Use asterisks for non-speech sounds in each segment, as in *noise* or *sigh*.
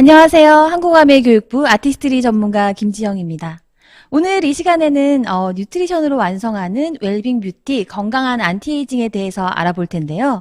안녕하세요. 한국아메교육부 아티스트리 전문가 김지영입니다. 오늘 이 시간에는 어, 뉴트리션으로 완성하는 웰빙 뷰티 건강한 안티에이징에 대해서 알아볼 텐데요.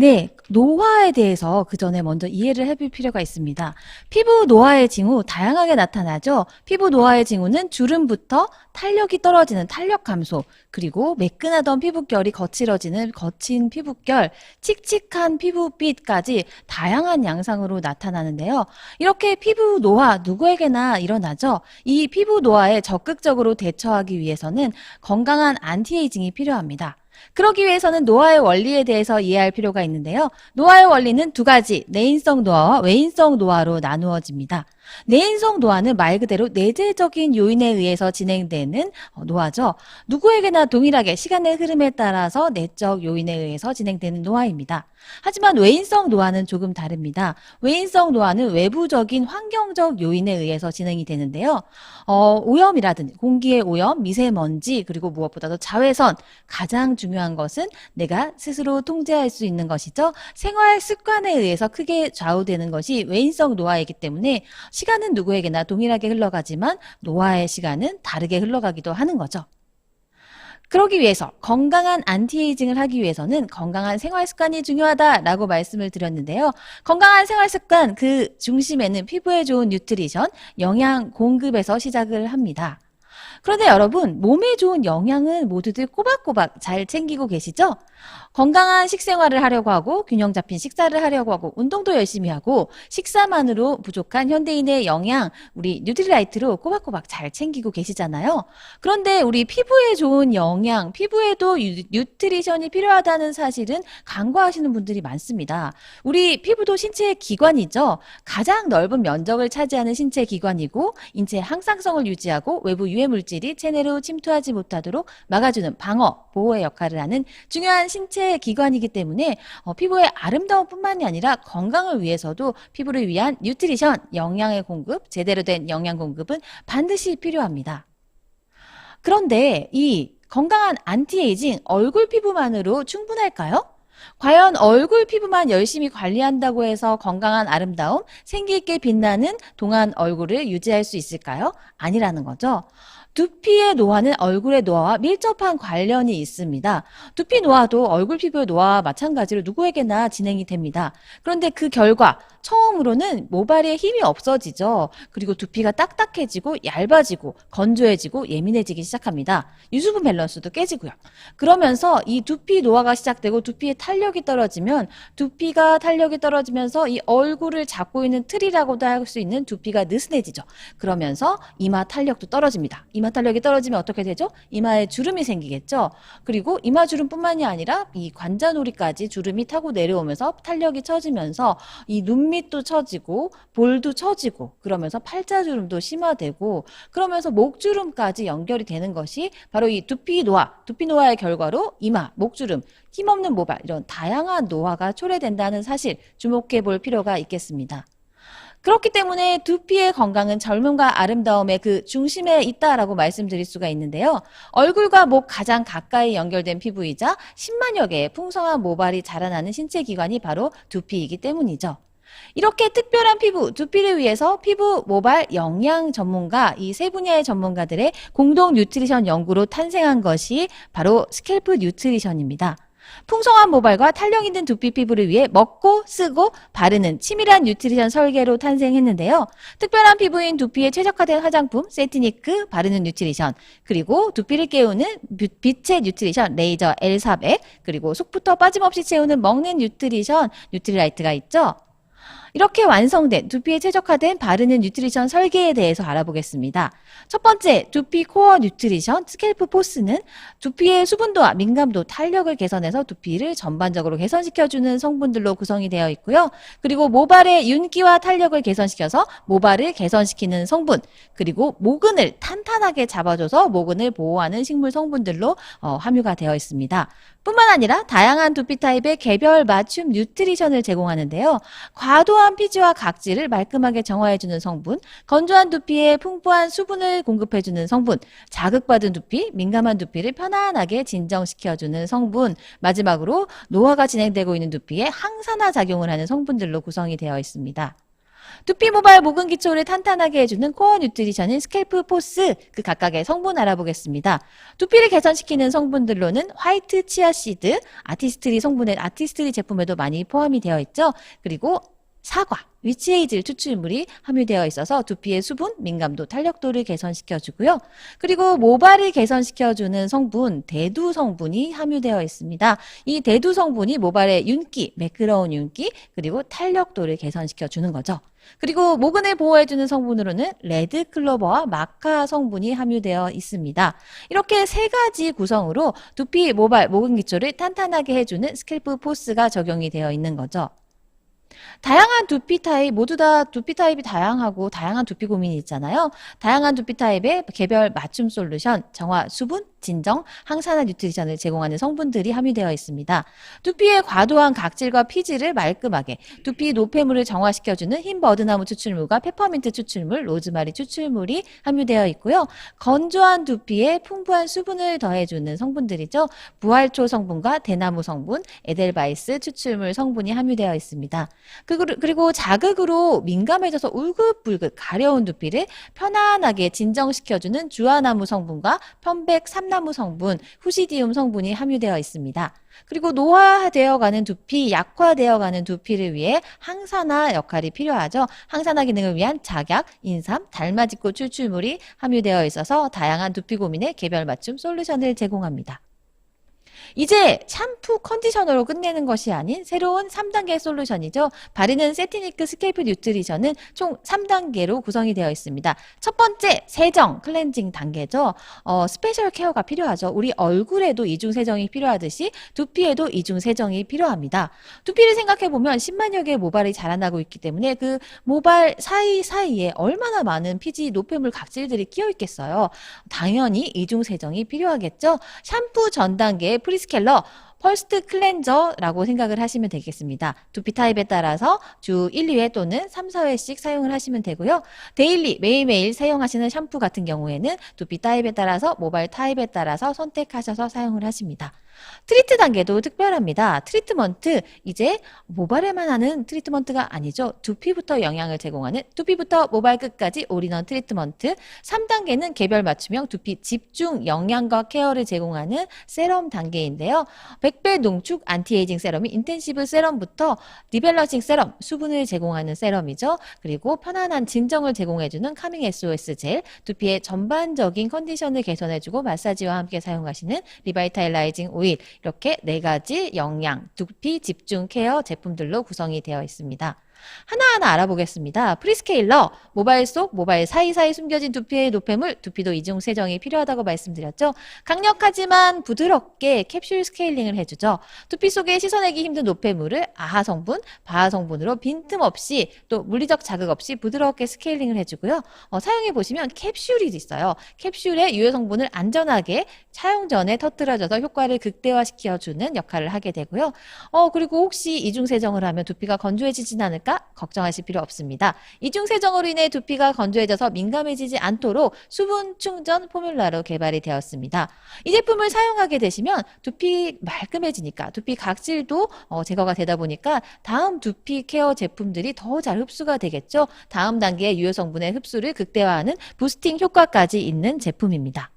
네, 노화에 대해서 그 전에 먼저 이해를 해볼 필요가 있습니다. 피부 노화의 징후 다양하게 나타나죠. 피부 노화의 징후는 주름부터 탄력이 떨어지는 탄력 감소, 그리고 매끈하던 피부결이 거칠어지는 거친 피부결, 칙칙한 피부빛까지 다양한 양상으로 나타나는데요. 이렇게 피부 노화 누구에게나 일어나죠. 이 피부 노화에 적극적으로 대처하기 위해서는 건강한 안티에이징이 필요합니다. 그러기 위해서는 노화의 원리에 대해서 이해할 필요가 있는데요. 노화의 원리는 두 가지, 내인성 노화와 외인성 노화로 나누어집니다. 내인성 노화는 말 그대로 내재적인 요인에 의해서 진행되는 어, 노화죠. 누구에게나 동일하게 시간의 흐름에 따라서 내적 요인에 의해서 진행되는 노화입니다. 하지만 외인성 노화는 조금 다릅니다. 외인성 노화는 외부적인 환경적 요인에 의해서 진행이 되는데요. 어, 오염이라든지 공기의 오염, 미세먼지, 그리고 무엇보다도 자외선, 가장 중요한 것은 내가 스스로 통제할 수 있는 것이죠. 생활 습관에 의해서 크게 좌우되는 것이 외인성 노화이기 때문에 시간은 누구에게나 동일하게 흘러가지만 노화의 시간은 다르게 흘러가기도 하는 거죠. 그러기 위해서 건강한 안티에이징을 하기 위해서는 건강한 생활 습관이 중요하다라고 말씀을 드렸는데요. 건강한 생활 습관 그 중심에는 피부에 좋은 뉴트리션, 영양 공급에서 시작을 합니다. 그런데 여러분, 몸에 좋은 영양은 모두들 꼬박꼬박 잘 챙기고 계시죠? 건강한 식생활을 하려고 하고 균형 잡힌 식사를 하려고 하고 운동도 열심히 하고 식사만으로 부족한 현대인의 영양 우리 뉴트리라이트로 꼬박꼬박 잘 챙기고 계시잖아요. 그런데 우리 피부에 좋은 영양, 피부에도 유- 뉴트리션이 필요하다는 사실은 간과하시는 분들이 많습니다. 우리 피부도 신체의 기관이죠. 가장 넓은 면적을 차지하는 신체 기관이고 인체의 항상성을 유지하고 외부 유해 물질 이 체내로 침투하지 못하도록 막아주는 방어, 보호의 역할을 하는 중요한 신체 기관이기 때문에 어, 피부의 아름다움뿐만이 아니라 건강을 위해서도 피부를 위한 뉴트리션, 영양의 공급, 제대로 된 영양 공급은 반드시 필요합니다. 그런데 이 건강한 안티에이징 얼굴 피부만으로 충분할까요? 과연 얼굴 피부만 열심히 관리한다고 해서 건강한 아름다움, 생기 있게 빛나는 동안 얼굴을 유지할 수 있을까요? 아니라는 거죠. 두피의 노화는 얼굴의 노화와 밀접한 관련이 있습니다. 두피 노화도 얼굴 피부의 노화와 마찬가지로 누구에게나 진행이 됩니다. 그런데 그 결과 처음으로는 모발에 힘이 없어지죠. 그리고 두피가 딱딱해지고 얇아지고 건조해지고 예민해지기 시작합니다. 유수분 밸런스도 깨지고요. 그러면서 이 두피 노화가 시작되고 두피의 탄력이 떨어지면 두피가 탄력이 떨어지면서 이 얼굴을 잡고 있는 틀이라고도 할 수 있는 두피가 느슨해지죠. 그러면서 이마 탄력도 떨어집니다. 이마 탄력이 떨어지면 어떻게 되죠? 이마에 주름이 생기겠죠. 그리고 이마 주름뿐만이 아니라 이 관자놀이까지 주름이 타고 내려오면서 탄력이 처지면서 이 눈밑도 처지고 볼도 처지고 그러면서 팔자주름도 심화되고 그러면서 목주름까지 연결이 되는 것이 바로 이 두피 노화, 두피 노화의 결과로 이마, 목주름, 힘없는 모발 이런 다양한 노화가 초래된다는 사실 주목해 볼 필요가 있겠습니다. 그렇기 때문에 두피의 건강은 젊음과 아름다움의 그 중심에 있다라고 말씀드릴 수가 있는데요. 얼굴과 목 가장 가까이 연결된 피부이자 10만여 개의 풍성한 모발이 자라나는 신체 기관이 바로 두피이기 때문이죠. 이렇게 특별한 피부, 두피를 위해서 피부 모발 영양 전문가, 이 세 분야의 전문가들의 공동 뉴트리션 연구로 탄생한 것이 바로 스캘프 뉴트리션입니다. 풍성한 모발과 탄력 있는 두피 피부를 위해 먹고 쓰고 바르는 치밀한 뉴트리션 설계로 탄생했는데요. 특별한 피부인 두피에 최적화된 화장품 세티니크 바르는 뉴트리션 그리고 두피를 깨우는 뷰- 빛의 뉴트리션 레이저 L400 그리고 속부터 빠짐없이 채우는 먹는 뉴트리션 뉴트리라이트가 있죠. 이렇게 완성된 두피에 최적화된 바르는 뉴트리션 설계에 대해서 알아보겠습니다. 첫 번째, 두피 코어 뉴트리션 스캘프 포스는 두피의 수분도와 민감도, 탄력을 개선해서 두피를 전반적으로 개선시켜주는 성분들로 구성이 되어 있고요. 그리고 모발의 윤기와 탄력을 개선시켜서 모발을 개선시키는 성분, 그리고 모근을 탄탄하게 잡아줘서 모근을 보호하는 식물 성분들로 어, 함유가 되어 있습니다. 뿐만 아니라 다양한 두피 타입의 개별 맞춤 뉴트리션을 제공하는데요. 과도한 피지와 각질을 말끔하게 정화해주는 성분, 건조한 두피에 풍부한 수분을 공급해주는 성분, 자극받은 두피, 민감한 두피를 편안하게 진정시켜주는 성분, 마지막으로 노화가 진행되고 있는 두피에 항산화 작용을 하는 성분들로 구성이 되어 있습니다. 두피 모발 모근 기초를 탄탄하게 해주는 코어 뉴트리션인 스캘프 포스 그 각각의 성분 알아보겠습니다. 두피를 개선시키는 성분들로는 화이트 치아 씨드, 아티스트리 성분의 아티스트리 제품에도 많이 포함이 되어 있죠. 그리고 사과, 위치에이즐 추출물이 함유되어 있어서 두피의 수분, 민감도, 탄력도를 개선시켜주고요. 그리고 모발을 개선시켜주는 성분, 대두 성분이 함유되어 있습니다. 이 대두 성분이 모발의 윤기, 매끄러운 윤기, 그리고 탄력도를 개선시켜주는 거죠. 그리고 모근을 보호해주는 성분으로는 레드 클로버와 마카 성분이 함유되어 있습니다. 이렇게 세 가지 구성으로 두피, 모발, 모근 기초를 탄탄하게 해주는 스캘프 포스가 적용이 되어 있는 거죠. 다양한 두피 타입, 모두 다 두피 타입이 다양하고 다양한 두피 고민이 있잖아요. 다양한 두피 타입의 개별 맞춤 솔루션, 정화, 수분, 진정, 항산화 뉴트리션을 제공하는 성분들이 함유되어 있습니다. 두피의 과도한 각질과 피지를 말끔하게, 두피 노폐물을 정화시켜주는 흰 버드나무 추출물과 페퍼민트 추출물, 로즈마리 추출물이 함유되어 있고요. 건조한 두피에 풍부한 수분을 더해주는 성분들이죠. 부활초 성분과 대나무 성분, 에델바이스 추출물 성분이 함유되어 있습니다. 그리고- 자극으로 민감해져서 울긋불긋 가려운 두피를 편안하게 진정시켜주는 주화나무 성분과 편백 삼나무 성분, 후시디움 성분이 함유되어 있습니다. 그리고 노화되어 가는 두피, 약화되어 가는 두피를 위해 항산화 역할이 필요하죠. 항산화 기능을 위한 작약, 인삼, 달맞이꽃 추출물이 함유되어 있어서 다양한 두피 고민에 개별 맞춤 솔루션을 제공합니다. 이제 샴푸 컨디셔너로 끝내는 것이 아닌 새로운 3단계 솔루션이죠. 바르는 세티니크 스케이프 뉴트리션은 총 3단계로 구성이 되어 있습니다. 첫 번째, 세정, 클렌징 단계죠. 어, 스페셜 케어가 필요하죠. 우리 얼굴에도 이중 세정이 필요하듯이 두피에도 이중 세정이 필요합니다. 두피를 생각해 보면 10만여 개의 모발이 자라나고 있기 때문에 그 모발 사이 사이에 얼마나 많은 피지, 노폐물, 각질들이 끼어 있겠어요. 당연히 이중 세정이 필요하겠죠. 샴푸 전 단계의 프리스 켈러 펄스트 클렌저라고 생각을 하시면 되겠습니다. 두피 타입에 따라서 주 1, 2회 또는 3, 4회씩 사용을 하시면 되고요. 데일리 매일매일 사용하시는 샴푸 같은 경우에는 두피 타입에 따라서 모발 타입에 따라서 선택하셔서 사용을 하십니다. 트리트 단계도 특별합니다. 트리트먼트 이제 모발에만 하는 트리트먼트가 아니죠. 두피부터 영향을 제공하는 두피부터 모발 끝까지 올인원 트리트먼트 3단계는 개별 맞춤형 두피 집중 영양과 케어를 제공하는 세럼 단계인데요. 100배 농축 안티에이징 세럼이 인텐시브 세럼부터 리밸런싱 세럼 수분을 제공하는 세럼이죠. 그리고 편안한 진정을 제공해주는 카밍 SOS 젤 두피의 전반적인 컨디션을 개선해주고 마사지와 함께 사용하시는 리바이탈라이징 오일 이렇게 네 가지 영양, 두피 집중 케어 제품들로 구성이 되어 있습니다. 하나하나 알아보겠습니다. 프리스케일러, 모발 속, 모발 사이사이 숨겨진 두피의 노폐물, 두피도 이중 세정이 필요하다고 말씀드렸죠. 강력하지만 부드럽게 캡슐 스케일링을 해주죠. 두피 속에 씻어내기 힘든 노폐물을 아하 성분, 바하 성분으로 빈틈없이 또 물리적 자극 없이 부드럽게 스케일링을 해주고요. 어, 사용해 보시면 캡슐이 있어요. 캡슐에 유해 성분을 안전하게 사용 전에 터뜨려져서 효과를 극대화시켜주는 역할을 하게 되고요. 어, 그리고 혹시 이중 세정을 하면 두피가 건조해지진 않을까 걱정하실 필요 없습니다. 이중 세정으로 인해 두피가 건조해져서 민감해지지 않도록 수분 충전 포뮬라로 개발이 되었습니다. 이 제품을 사용하게 되시면 두피 말끔해지니까 두피 각질도 어, 제거가 되다 보니까 다음 두피 케어 제품들이 더 잘 흡수가 되겠죠. 다음 단계의 유효 성분의 흡수를 극대화하는 부스팅 효과까지 있는 제품입니다.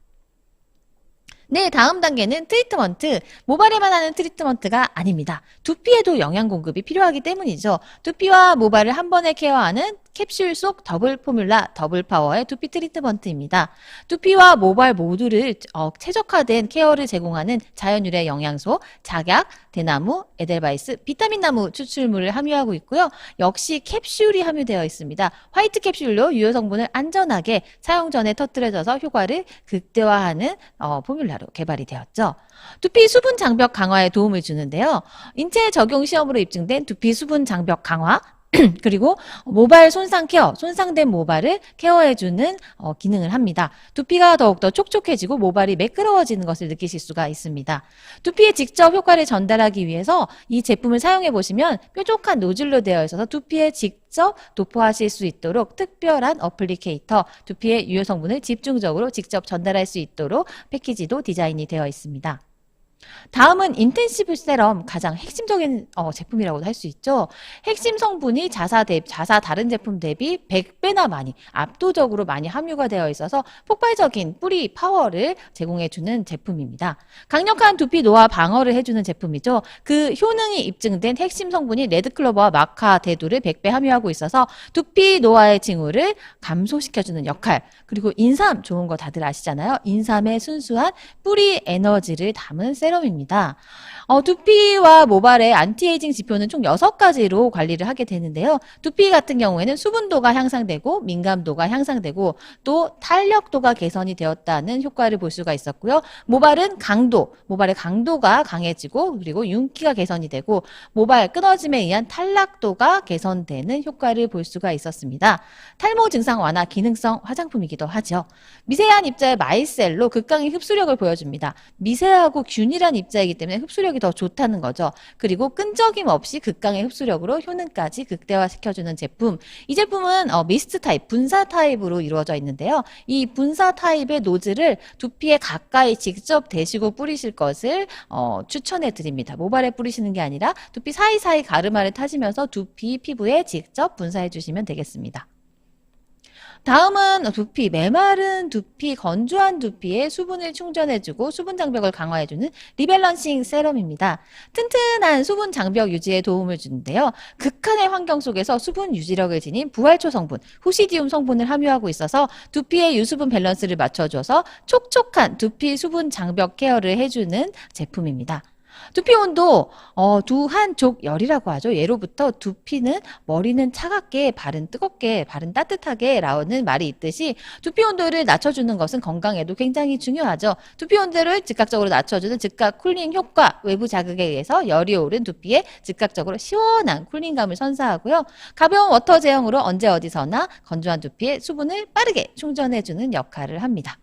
네, 다음 단계는 트리트먼트. 모발에만 하는 트리트먼트가 아닙니다. 두피에도 영양 공급이 필요하기 때문이죠. 두피와 모발을 한 번에 케어하는 캡슐 속 더블 포뮬라 더블 파워의 두피 트리트먼트입니다. 두피와 모발 모두를 어, 최적화된 케어를 제공하는 자연유래 영양소, 작약, 대나무, 에델바이스, 비타민나무 추출물을 함유하고 있고요. 역시 캡슐이 함유되어 있습니다. 화이트 캡슐로 유효 성분을 안전하게 사용 전에 터뜨려져서 효과를 극대화하는 어, 포뮬라로 개발이 되었죠. 두피 수분 장벽 강화에 도움을 주는데요. 인체 적용 시험으로 입증된 두피 수분 장벽 강화 *clears throat* 그리고 모발 손상 케어, 손상된 모발을 케어해주는 어, 기능을 합니다. 두피가 더욱더 촉촉해지고 모발이 매끄러워지는 것을 느끼실 수가 있습니다. 두피에 직접 효과를 전달하기 위해서 이 제품을 사용해 보시면 뾰족한 노즐로 되어 있어서 두피에 직접 도포하실 수 있도록 특별한 어플리케이터, 두피의 유효 성분을 집중적으로 직접 전달할 수 있도록 패키지도 디자인이 되어 있습니다. 다음은 인텐시브 세럼 가장 핵심적인 어, 제품이라고도 할 수 있죠. 핵심 성분이 자사 대 자사 다른 제품 대비 100배나 많이 압도적으로 많이 함유가 되어 있어서 폭발적인 뿌리 파워를 제공해 주는 제품입니다. 강력한 두피 노화 방어를 해 주는 제품이죠. 그 효능이 입증된 핵심 성분이 레드클로버와 마카 대두를 100배 함유하고 있어서 두피 노화의 징후를 감소시켜 주는 역할. 그리고 인삼 좋은 거 다들 아시잖아요. 인삼의 순수한 뿌리 에너지를 담은 세럼 입니다. 어, 두피와 모발의 안티에이징 지표는 총 6가지로 관리를 하게 되는데요. 두피 같은 경우에는 수분도가 향상되고 민감도가 향상되고 또 탄력도가 개선이 되었다는 효과를 볼 수가 있었고요. 모발은 강도, 모발의 강도가 강해지고 그리고 윤기가 개선이 되고 모발 끊어짐에 의한 탈락도가 개선되는 효과를 볼 수가 있었습니다. 탈모 증상 완화 기능성 화장품이기도 하죠. 미세한 입자의 마이셀로 극강의 흡수력을 보여줍니다. 미세하고 균일 한 입자이기 때문에 흡수력이 더 좋다는 거죠. 그리고 끈적임 없이 극강의 흡수력으로 효능까지 극대화시켜주는 제품. 이 제품은 어, 미스트 타입, 분사 타입으로 이루어져 있는데요. 이 분사 타입의 노즐을 두피에 가까이 직접 대시고 뿌리실 것을 어, 추천해 드립니다. 모발에 뿌리시는 게 아니라 두피 사이사이 가르마를 타시면서 두피 피부에 직접 분사해 주시면 되겠습니다. 다음은 두피, 메마른 두피, 건조한 두피에 수분을 충전해주고 수분 장벽을 강화해주는 리밸런싱 세럼입니다. 튼튼한 수분 장벽 유지에 도움을 주는데요. 극한의 환경 속에서 수분 유지력을 지닌 부활초 성분, 후시디움 성분을 함유하고 있어서 두피의 유수분 밸런스를 맞춰줘서 촉촉한 두피 수분 장벽 케어를 해주는 제품입니다. 두피 온도 어, 두 한쪽 열이라고 하죠. 예로부터 두피는 머리는 차갑게, 발은 뜨겁게, 발은 따뜻하게 라는 말이 있듯이 두피 온도를 낮춰주는 것은 건강에도 굉장히 중요하죠. 두피 온도를 즉각적으로 낮춰주는 즉각 쿨링 효과, 외부 자극에 의해서 열이 오른 두피에 즉각적으로 시원한 쿨링감을 선사하고요. 가벼운 워터 제형으로 언제 어디서나 건조한 두피에 수분을 빠르게 충전해주는 역할을 합니다.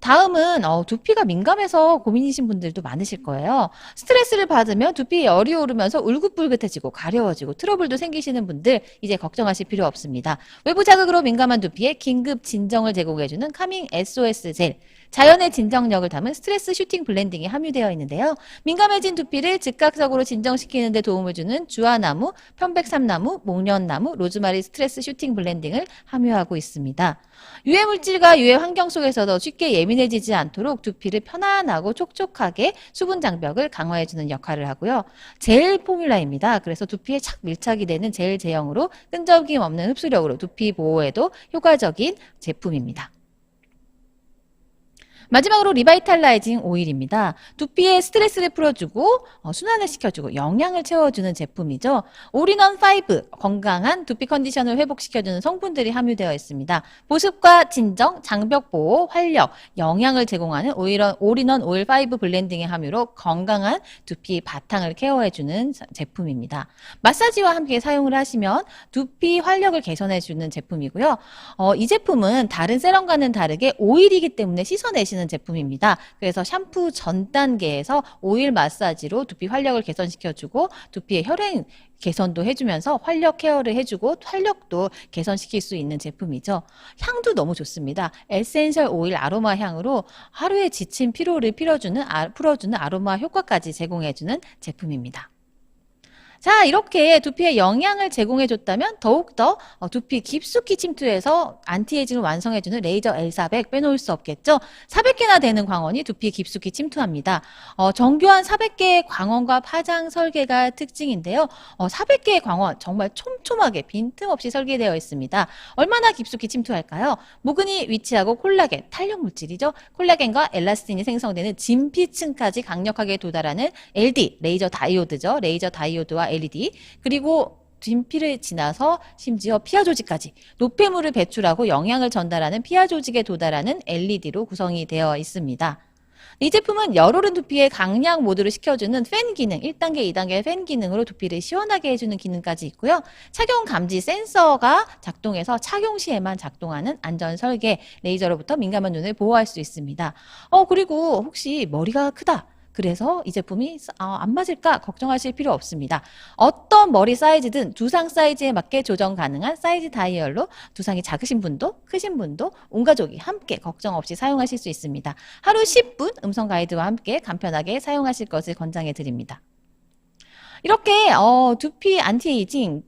다음은 어, 두피가 민감해서 고민이신 분들도 많으실 거예요. 스트레스를 받으면 두피에 열이 오르면서 울긋불긋해지고 가려워지고 트러블도 생기시는 분들 이제 걱정하실 필요 없습니다. 외부 자극으로 민감한 두피에 긴급 진정을 제공해주는 카밍 SOS 젤. 자연의 진정력을 담은 스트레스 슈팅 블렌딩이 함유되어 있는데요. 민감해진 두피를 즉각적으로 진정시키는 데 도움을 주는 주화나무, 편백삼나무, 목련나무, 로즈마리 스트레스 슈팅 블렌딩을 함유하고 있습니다. 유해 물질과 유해 환경 속에서도 쉽게 예민해지지 않도록 두피를 편안하고 촉촉하게 수분 장벽을 강화해 주는 역할을 하고요. 젤 포뮬라입니다. 그래서 두피에 착 밀착이 되는 젤 제형으로 끈적임 없는 흡수력으로 두피 보호에도 효과적인 제품입니다. 마지막으로 리바이탈라이징 오일입니다. 두피에 스트레스를 풀어주고 어, 순환을 시켜주고 영양을 채워주는 제품이죠. 올인원 5 건강한 두피 컨디션을 회복시켜주는 성분들이 함유되어 있습니다. 보습과 진정, 장벽 보호, 활력, 영양을 제공하는 오일원, 올인원 오일 5 블렌딩의 함유로 건강한 두피 바탕을 케어해주는 제품입니다. 마사지와 함께 사용을 하시면 두피 활력을 개선해주는 제품이고요. 어, 이 제품은 다른 세럼과는 다르게 오일이기 때문에 씻어내시는 제품입니다. 그래서 샴푸 전 단계에서 오일 마사지로 두피 활력을 개선시켜주고 두피의 혈행 개선도 해주면서 활력 케어를 해주고 활력도 개선시킬 수 있는 제품이죠. 향도 너무 좋습니다. 에센셜 오일 아로마 향으로 하루의 지친 피로를 풀어주는, 아, 풀어주는 아로마 효과까지 제공해주는 제품입니다. 자, 이렇게 두피에 영양을 제공해줬다면 더욱더 어, 두피 깊숙이 침투해서 안티에이징을 완성해주는 레이저 L400 빼놓을 수 없겠죠? 400개나 되는 광원이 두피 깊숙이 침투합니다. 어, 정교한 400개의 광원과 파장 설계가 특징인데요. 어, 400개의 광원 정말 촘촘하게 빈틈없이 설계되어 있습니다. 얼마나 깊숙이 침투할까요? 모근이 위치하고 콜라겐, 탄력 물질이죠. 콜라겐과 엘라스틴이 생성되는 진피층까지 강력하게 도달하는 LD, 레이저 다이오드죠. 레이저 다이오드와 LED 그리고 진피를 지나서 심지어 피하 조직까지 노폐물을 배출하고 영양을 전달하는 피하 조직에 도달하는 LED로 구성이 되어 있습니다. 이 제품은 열오른 두피에 강약 모드를 시켜주는 팬 기능, 1단계, 2단계 팬 기능으로 두피를 시원하게 해주는 기능까지 있고요. 착용 감지 센서가 작동해서 착용 시에만 작동하는 안전 설계, 레이저로부터 민감한 눈을 보호할 수 있습니다. 어, 그리고 혹시 머리가 크다. 그래서 이 제품이 아, 안 맞을까 걱정하실 필요 없습니다. 어떤 머리 사이즈든 두상 사이즈에 맞게 조정 가능한 사이즈 다이얼로 두상이 작으신 분도 크신 분도 온 가족이 함께 걱정 없이 사용하실 수 있습니다. 하루 10분 음성 가이드와 함께 간편하게 사용하실 것을 권장해 드립니다. 이렇게 어, 두피 안티에이징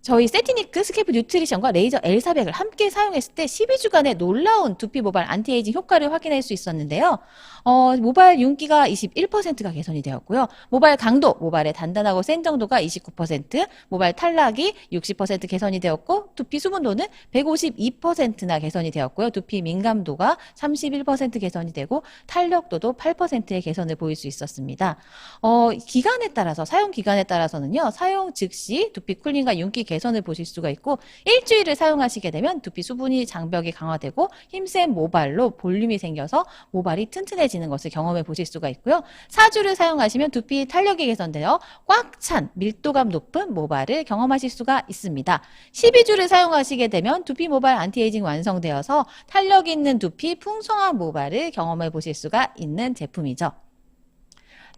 저희 세티니크 스케프 뉴트리션과 레이저 L400을 함께 사용했을 때 12주간의 놀라운 두피 모발 안티에이징 효과를 확인할 수 있었는데요. 어, 모발 윤기가 21%가 개선이 되었고요. 모발 강도, 모발의 단단하고 센 정도가 29%, 모발 탈락이 60% 개선이 되었고, 두피 수분도는 152%나 개선이 되었고요. 두피 민감도가 31% 개선이 되고, 탄력도도 8%의 개선을 보일 수 있었습니다. 어, 기간에 따라서, 사용 기간에 따라서는요, 사용 즉시 두피 쿨링과 윤기 개선 을 보실 수가 있고, 일주일을 사용하시게 되면 두피 수분이 장벽이 강화되고, 힘센 모발로 볼륨이 생겨서 모발이 튼튼해지는 것을 경험해 보실 수가 있고요. 4주를 사용하시면 두피 탄력이 개선되어 꽉 찬 밀도감 높은 모발을 경험하실 수가 있습니다. 12주를 사용하시게 되면 두피 모발 안티에이징 완성되어서 탄력 있는 두피 풍성한 모발을 경험해 보실 수가 있는 제품이죠.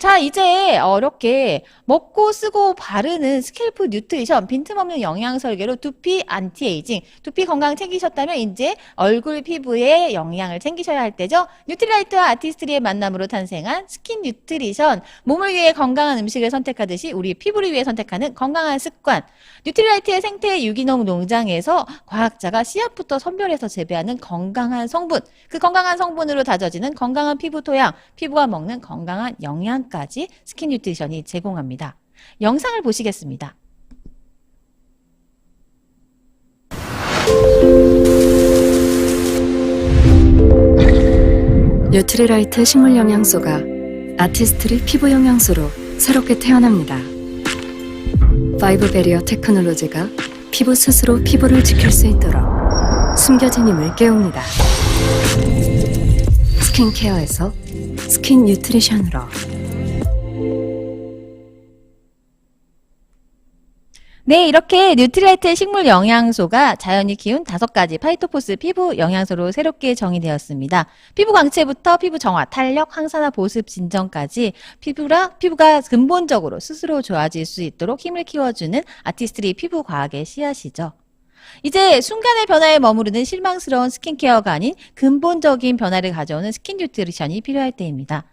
자, 이제 어렵게 먹고 쓰고 바르는 스캘프 뉴트리션 빈틈없는 영양 설계로 두피 안티에이징, 두피 건강 챙기셨다면 이제 얼굴 피부에 영양을 챙기셔야 할 때죠. 뉴트리라이트와 아티스트리의 만남으로 탄생한 스킨 뉴트리션, 몸을 위해 건강한 음식을 선택하듯이 우리 피부를 위해 선택하는 건강한 습관. 뉴트리라이트의 생태 유기농 농장에서 과학자가 씨앗부터 선별해서 재배하는 건강한 성분, 그 건강한 성분으로 다져지는 건강한 피부 토양, 피부가 먹는 건강한 영양 까지 스킨 뉴트리션이 제공합니다. 영상을 보시겠습니다. 뉴트리라이트 식물 영양소가 아티스트리 피부 영양소로 새롭게 태어납니다. 파이브 베리어 테크놀로지가 피부 스스로 피부를 지킬 수 있도록 숨겨진 힘을 깨웁니다. 스킨케어에서 스킨 뉴트리션으로 네, 이렇게 뉴트리라이트 식물 영양소가 자연이 키운 다섯 가지 파이토포스 피부 영양소로 새롭게 정의되었습니다. 피부 광채부터 피부 정화, 탄력, 항산화, 보습, 진정까지 피부라 피부가 근본적으로 스스로 좋아질 수 있도록 힘을 키워주는 아티스트리 피부 과학의 씨앗이죠. 이제 순간의 변화에 머무르는 실망스러운 스킨케어가 아닌 근본적인 변화를 가져오는 스킨 뉴트리션이 필요할 때입니다.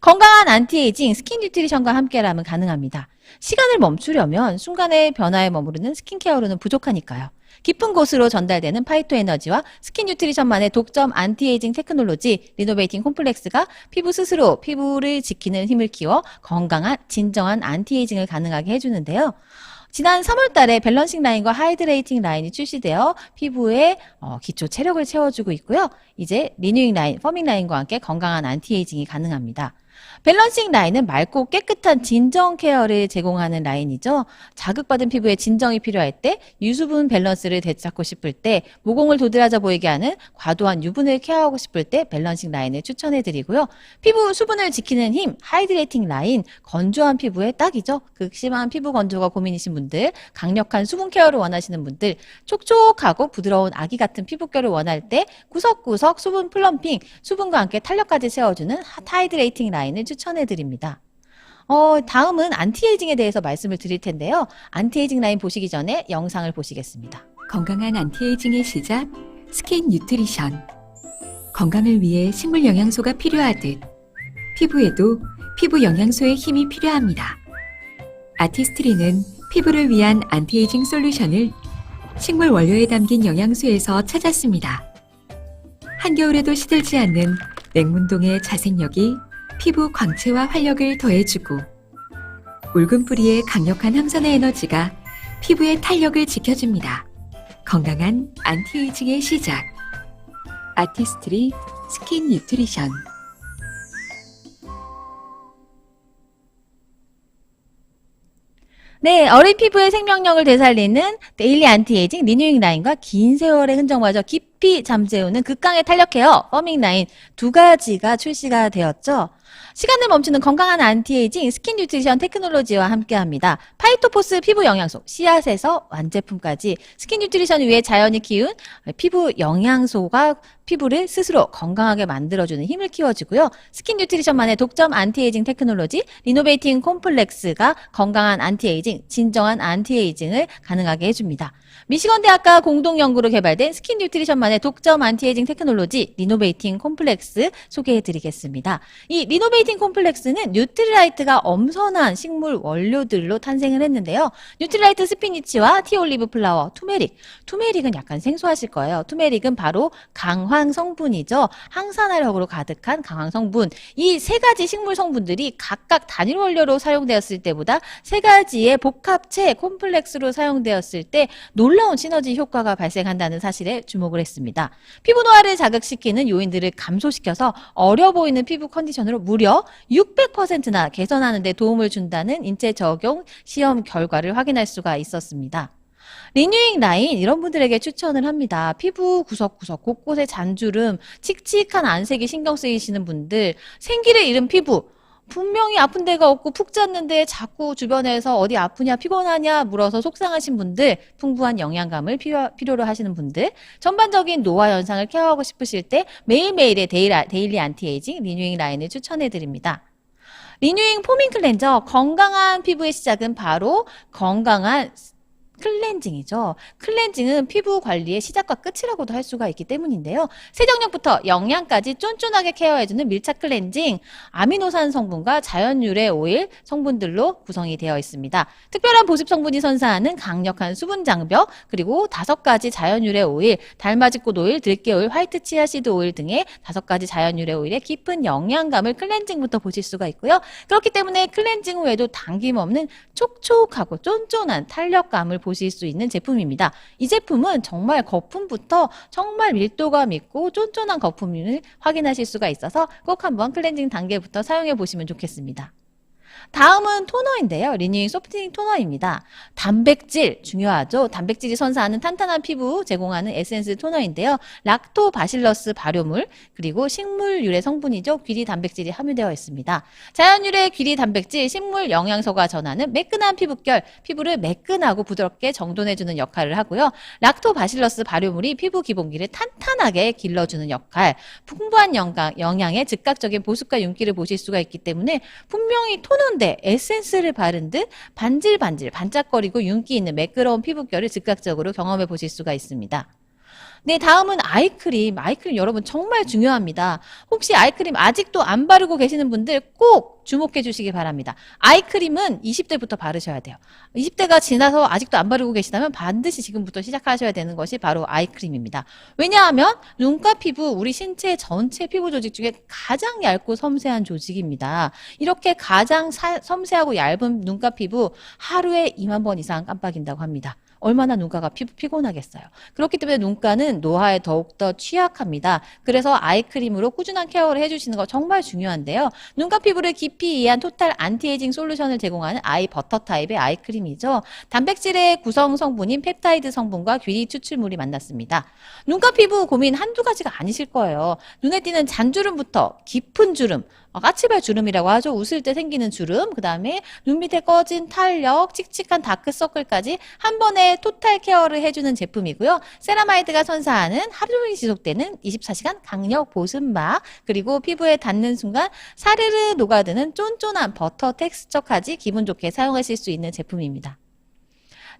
건강한 안티에이징 스킨 뉴트리션과 함께라면 가능합니다. 시간을 멈추려면 순간의 변화에 머무르는 스킨케어로는 부족하니까요. 깊은 곳으로 전달되는 파이토 에너지와 스킨 뉴트리션만의 독점 안티에이징 테크놀로지 리노베이팅 콤플렉스가 피부 스스로 피부를 지키는 힘을 키워 건강한 진정한 안티에이징을 가능하게 해주는데요. 지난 3월 달에 밸런싱 라인과 하이드레이팅 라인이 출시되어 피부에 어, 기초 체력을 채워주고 있고요. 이제 리뉴잉 라인, 퍼밍 라인과 함께 건강한 안티에이징이 가능합니다. 밸런싱 라인은 맑고 깨끗한 진정 케어를 제공하는 라인이죠. 자극받은 피부에 진정이 필요할 때, 유수분 밸런스를 되찾고 싶을 때, 모공을 도드라져 보이게 하는 과도한 유분을 케어하고 싶을 때 밸런싱 라인을 추천해 드리고요. 피부 수분을 지키는 힘, 하이드레이팅 라인, 건조한 피부에 딱이죠. 극심한 피부 건조가 고민이신 분들, 강력한 수분 케어를 원하시는 분들, 촉촉하고 부드러운 아기 같은 피부결을 원할 때 구석구석 수분 플럼핑, 수분과 함께 탄력까지 세워주는 하이드레이팅 라인을 추천해 드립니다. 어, 다음은 안티에이징에 대해서 말씀을 드릴 텐데요. 안티에이징 라인 보시기 전에 영상을 보시겠습니다. 건강한 안티에이징의 시작, 스킨 뉴트리션. 건강을 위해 식물 영양소가 필요하듯 피부에도 피부 영양소의 힘이 필요합니다. 아티스트리는 피부를 위한 안티에이징 솔루션을 식물 원료에 담긴 영양소에서 찾았습니다. 한겨울에도 시들지 않는 냉문동의 자생력이 피부 광채와 활력을 더해주고 묽은 뿌리의 강력한 항산화 에너지가 피부의 탄력을 지켜줍니다. 건강한 안티에이징의 시작. 아티스트리 스킨 뉴트리션. 네, 어린 피부의 생명력을 되살리는 데일리 안티에이징 리뉴잉 라인과 긴 세월의 흔적마저 깊이 잠재우는 극강의 탄력 케어 퍼밍 라인 두 가지가 출시가 되었죠. 시간을 멈추는 건강한 안티에이징 스킨 뉴트리션 테크놀로지와 함께합니다. 파이토포스 피부 영양소, 씨앗에서 완제품까지 스킨 뉴트리션 위에 자연이 키운 피부 영양소가 피부를 스스로 건강하게 만들어주는 힘을 키워주고요. 스킨 뉴트리션만의 독점 안티에이징 테크놀로지 리노베이팅 콤플렉스가 건강한 안티에이징, 진정한 안티에이징을 가능하게 해줍니다. 미시건 대학과 공동 연구로 개발된 스킨 뉴트리션만의 독점 안티에이징 테크놀로지 리노베이팅 콤플렉스 소개해 드리겠습니다. 이 리노베이팅 콤플렉스는 뉴트리라이트가 엄선한 식물 원료들로 탄생을 했는데요. 뉴트리라이트 스피니치와 티올리브 플라워, 투메릭. 투메릭은 약간 생소하실 거예요. 투메릭은 바로 강황 성분이죠. 항산화력으로 가득한 강황 성분. 이 세 가지 식물 성분들이 각각 단일 원료로 사용되었을 때보다 세 가지의 복합체 콤플렉스로 사용되었을 때 놀라 운 시너지 효과가 발생한다는 사실에 주목을 했습니다. 피부 노화를 자극시키는 요인들을 감소시켜서 어려 보이는 피부 컨디션으로 무려 600%나 개선하는 데 도움을 준다는 인체 적용 시험 결과를 확인할 수가 있었습니다. 리뉴잉 라인 이런 분들에게 추천을 합니다. 피부 구석구석 곳곳에 잔주름, 칙칙한 안색이 신경 쓰이시는 분들, 생기를 잃은 피부 분명히 아픈 데가 없고 푹 잤는데 자꾸 주변에서 어디 아프냐 피곤하냐 물어서 속상하신 분들 풍부한 영양감을 필요, 필요 로 하시는 분들 전반적인 노화 현상을 케어하고 싶으실 때 매일매일의 데일리, 데일리 안티에이징 리뉴잉 라인을 추천해 드립니다. 리뉴잉 포밍 클렌저 건강한 피부의 시작은 바로 건강한 클렌징이죠. 클렌징은 피부 관리의 시작과 끝이라고도 할 수가 있기 때문인데요. 세정력부터 영양까지 쫀쫀하게 케어해주는 밀착 클렌징, 아미노산 성분과 자연유래 오일 성분들로 구성이 되어 있습니다. 특별한 보습 성분이 선사하는 강력한 수분 장벽, 그리고 다섯 가지 자연유래 오일, 달마지꽃 오일, 들깨 오일, 화이트 치아시드 오일 등의 다섯 가지 자연유래 오일의 깊은 영양감을 클렌징부터 보실 수가 있고요. 그렇기 때문에 클렌징 후에도 당김없는 촉촉하고 쫀쫀한 탄력감을 보실 수 있는 제품입니다. 이 제품은 정말 거품부터 정말 밀도감 있고 쫀쫀한 거품을 확인하실 수가 있어서 꼭 한번 클렌징 단계부터 사용해 보시면 좋겠습니다. 다음은 토너인데요. 리뉴잉 소프트닝 토너입니다. 단백질 중요하죠. 단백질이 선사하는 탄탄한 피부 제공하는 에센스 토너인데요. 락토바실러스 발효물 그리고 식물 유래 성분이죠. 귀리 단백질이 함유되어 있습니다. 자연 유래 귀리 단백질 식물 영양소가 전하는 매끈한 피부결, 피부를 매끈하고 부드럽게 정돈해주는 역할을 하고요. 락토바실러스 발효물이 피부 기본기를 탄탄하게 길러주는 역할, 풍부한 영양, 영양의 즉각적인 보습과 윤기를 보실 수가 있기 때문에 분명히 토너 인데 에센스를 바른 듯 반질반질 반짝거리고 윤기 있는 매끄러운 피부결을 즉각적으로 경험해 보실 수가 있습니다. 네, 다음은 아이크림. 아이크림 여러분 정말 중요합니다. 혹시 아이크림 아직도 안 바르고 계시는 분들 꼭 주목해 주시기 바랍니다. 아이크림은 20대부터 바르셔야 돼요. 20대가 지나서 아직도 안 바르고 계시다면 반드시 지금부터 시작하셔야 되는 것이 바로 아이크림입니다. 왜냐하면 눈가 피부, 우리 신체 전체 피부 조직 중에 가장 얇고 섬세한 조직입니다. 이렇게 가장 사- 섬세하고 얇은 눈가 피부 하루에 2만 번 이상 깜빡인다고 합니다. 얼마나 눈가가 피, 피곤하겠어요. 그렇기 때문에 눈가는 노화에 더욱더 취약합니다. 그래서 아이크림으로 꾸준한 케어를 해주시는 거 정말 중요한데요. 눈가 피부를 깊이 이해한 토탈 안티에이징 솔루션을 제공하는 아이 버터 타입의 아이크림이죠. 단백질의 구성 성분인 펩타이드 성분과 귀리 추출물이 만났습니다. 눈가 피부 고민 한두 가지가 아니실 거예요. 눈에 띄는 잔주름부터 깊은 주름, 어, 까치발 주름이라고 하죠. 웃을 때 생기는 주름, 그 다음에 눈 밑에 꺼진 탄력, 칙칙한 다크서클까지 한 번에 토탈 케어를 해주는 제품이고요. 세라마이드가 선사하는 하루 종일 지속되는 24시간 강력 보습막, 그리고 피부에 닿는 순간 사르르 녹아드는 쫀쫀한 버터 텍스처까지 기분 좋게 사용하실 수 있는 제품입니다.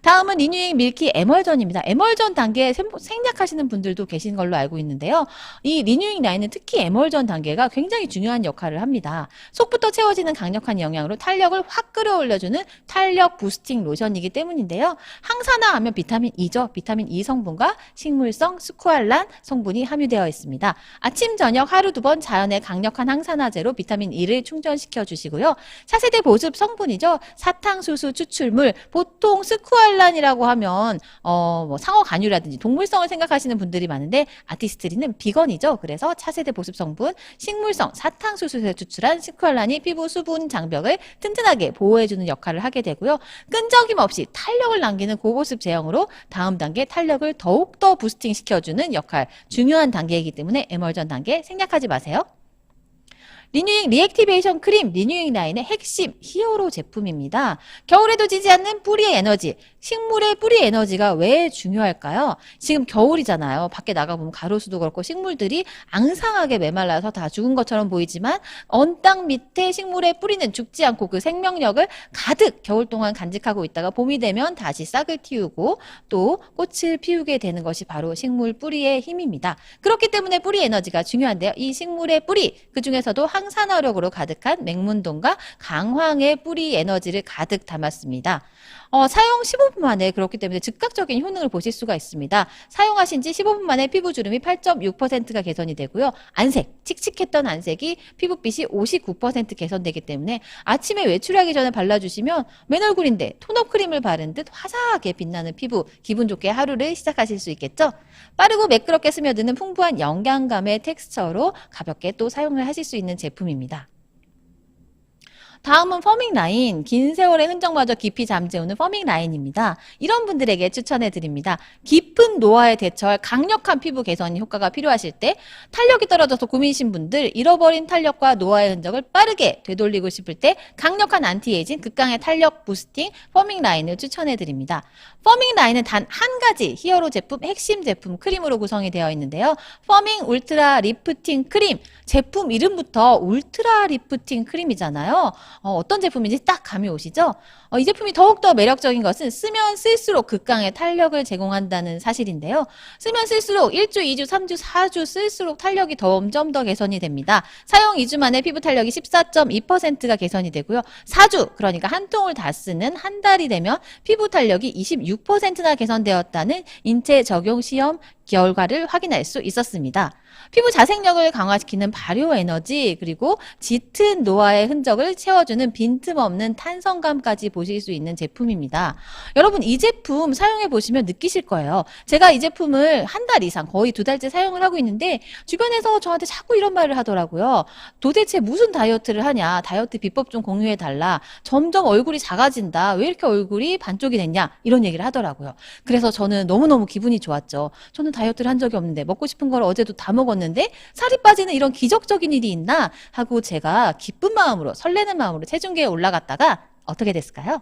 다음은 리뉴잉 밀키 에멀전입니다. 에멀전 단계에 생- 생략하시는 분들도 계신 걸로 알고 있는데요. 이 리뉴잉 라인은 특히 에멀전 단계가 굉장히 중요한 역할을 합니다. 속부터 채워지는 강력한 영양으로 탄력을 확 끌어올려주는 탄력 부스팅 로션이기 때문인데요. 항산화 하면 비타민 E죠. 비타민 E 성분과 식물성 스쿠알란 성분이 함유되어 있습니다. 아침, 저녁 하루 두 번 자연의 강력한 항산화제로 비타민 E를 충전시켜 주시고요. 차세대 보습 성분이죠. 사탕수수 추출물, 보통 스쿠알란 이라고 하면 어, 뭐 상어 간유라든지 동물성을 생각하시는 분들이 많은데 아티스트리는 비건이죠. 그래서 차세대 보습 성분, 식물성 사탕수수에서 추출한 스쿠알란이 피부 수분 장벽을 튼튼하게 보호해주는 역할을 하게 되고요. 끈적임 없이 탄력을 남기는 고보습 제형으로 다음 단계 탄력을 더욱더 부스팅 시켜주는 역할 중요한 단계이기 때문에 에멀전 단계 생략하지 마세요. 리뉴잉 리액티베이션 크림 리뉴잉 라인의 핵심 히어로 제품입니다. 겨울에도 지지 않는 뿌리의 에너지, 식물의 뿌리 에너지가 왜 중요할까요? 지금 겨울이잖아요. 밖에 나가보면 가로수도 그렇고 식물들이 앙상하게 메말라서 다 죽은 것처럼 보이지만 언땅 밑에 식물의 뿌리는 죽지 않고 그 생명력을 가득 겨울 동안 간직하고 있다가 봄이 되면 다시 싹을 틔우고 또 꽃을 피우게 되는 것이 바로 식물 뿌리의 힘입니다. 그렇기 때문에 뿌리 에너지가 중요한데요. 이 식물의 뿌리, 그 중에서도 항산화력으로 가득한 맹문동과 강황의 뿌리 에너지를 가득 담았습니다. 어, 사용 15분 만에 그렇기 때문에 즉각적인 효능을 보실 수가 있습니다. 사용하신 지 15분 만에 피부 주름이 8.6%가 개선이 되고요. 안색, 칙칙했던 안색이 피부빛이 59% 개선되기 때문에 아침에 외출하기 전에 발라주시면 맨 얼굴인데 톤업 크림을 바른 듯 화사하게 빛나는 피부, 기분 좋게 하루를 시작하실 수 있겠죠? 빠르고 매끄럽게 스며드는 풍부한 영양감의 텍스처로 가볍게 또 사용을 하실 수 있는 제품입니다. 다음은 퍼밍 라인, 긴 세월의 흔적마저 깊이 잠재우는 퍼밍 라인입니다. 이런 분들에게 추천해 드립니다. 깊은 노화에 대처할 강력한 피부 개선 효과가 필요하실 때 탄력이 떨어져서 고민이신 분들, 잃어버린 탄력과 노화의 흔적을 빠르게 되돌리고 싶을 때 강력한 안티에이징, 극강의 탄력 부스팅 퍼밍 라인을 추천해 드립니다. 퍼밍 라인은 단 한 가지 히어로 제품, 핵심 제품 크림으로 구성이 되어 있는데요. 퍼밍 울트라 리프팅 크림. 제품 이름부터 울트라 리프팅 크림이잖아요. 어, 떤 제품인지 딱 감이 오시죠? 어, 이 제품이 더욱더 매력적인 것은 쓰면 쓸수록 극강의 탄력을 제공한다는 사실인데요. 쓰면 쓸수록 1주, 2주, 3주, 4주 쓸수록 탄력이 점점 더 개선이 됩니다. 사용 2주 만에 피부 탄력이 14.2%가 개선이 되고요. 4주, 그러니까 한 통을 다 쓰는 한 달이 되면 피부 탄력이 26%나 개선되었다는 인체 적용 시험 결과를 확인할 수 있었습니다. 피부 자생력을 강화시키는 발효 에너지 그리고 짙은 노화의 흔적을 채워주는 빈틈없는 탄성감까지 보실 수 있는 제품입니다. 여러분 이 제품 사용해 보시면 느끼실 거예요. 제가 이 제품을 한 달 이상 거의 두 달째 사용을 하고 있는데 주변에서 저한테 자꾸 이런 말을 하더라고요. 도대체 무슨 다이어트를 하냐? 다이어트 비법 좀 공유해 달라. 점점 얼굴이 작아진다. 왜 이렇게 얼굴이 반쪽이 됐냐? 이런 얘기를 하더라고요. 그래서 저는 너무너무 기분이 좋았죠. 저는 다이어트를 한 적이 없는데 먹고 싶은 걸 어제도 다 먹었는데 살이 빠지는 이런 기적적인 일이 있나 하고 제가 기쁜 마음으로 설레는 마음으로 체중계에 올라갔다가 어떻게 됐을까요?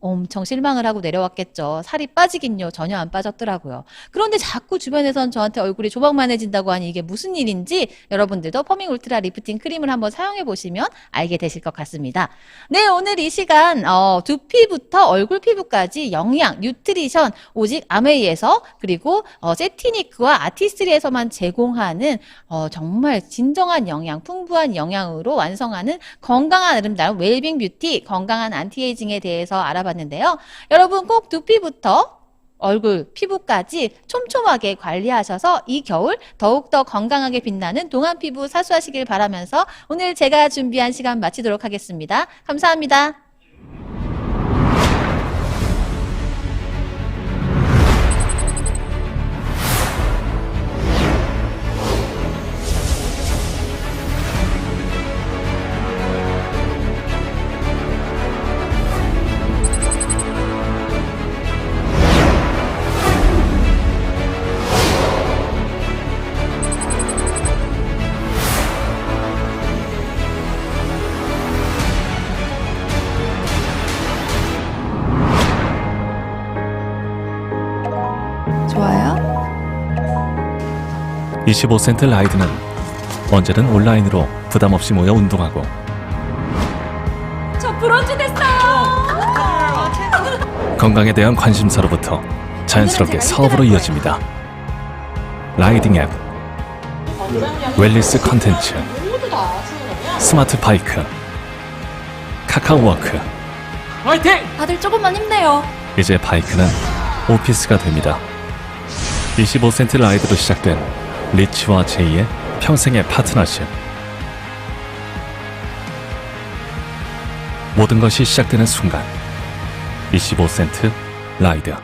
엄청 실망을 하고 내려왔겠죠. 살이 빠지긴요. 전혀 안 빠졌더라고요. 그런데 자꾸 주변에선 저한테 얼굴이 조망만해진다고 하니 이게 무슨 일인지 여러분들도 퍼밍 울트라 리프팅 크림을 한번 사용해 보시면 알게 되실 것 같습니다. 네, 오늘 이 시간 어, 두피부터 얼굴 피부까지 영양, 뉴트리션 오직 아메이에서 그리고 어, 세티니크와 아티스트리에서만 제공하는 어, 정말 진정한 영양, 풍부한 영양으로 완성하는 건강한 아름다운 웰빙 뷰티, 건강한 안티에이징에 대해서 알아봤는데요. 여러분 꼭 두피부터 얼굴, 피부까지 촘촘하게 관리하셔서 이 겨울 더욱더 건강하게 빛나는 동안 피부 사수하시길 바라면서 오늘 제가 준비한 시간 마치도록 하겠습니다. 감사합니다. 좋아요? 25센트 라이드는 언제든 온라인으로 부담 없이 모여 운동하고 저 브론즈 됐어요. 건강에 대한 관심사로부터 자연스럽게 사업으로 이어집니다. 라이딩 앱, 웰리스 컨텐츠, 스마트 바이크, 카카오 워크. 다들 조금만 힘내요. 이제 바이크는 오피스가 됩니다. 25센트 라이드로 시작된 리치와 제이의 평생의 파트너십. 모든 것이 시작되는 순간 25센트 라이드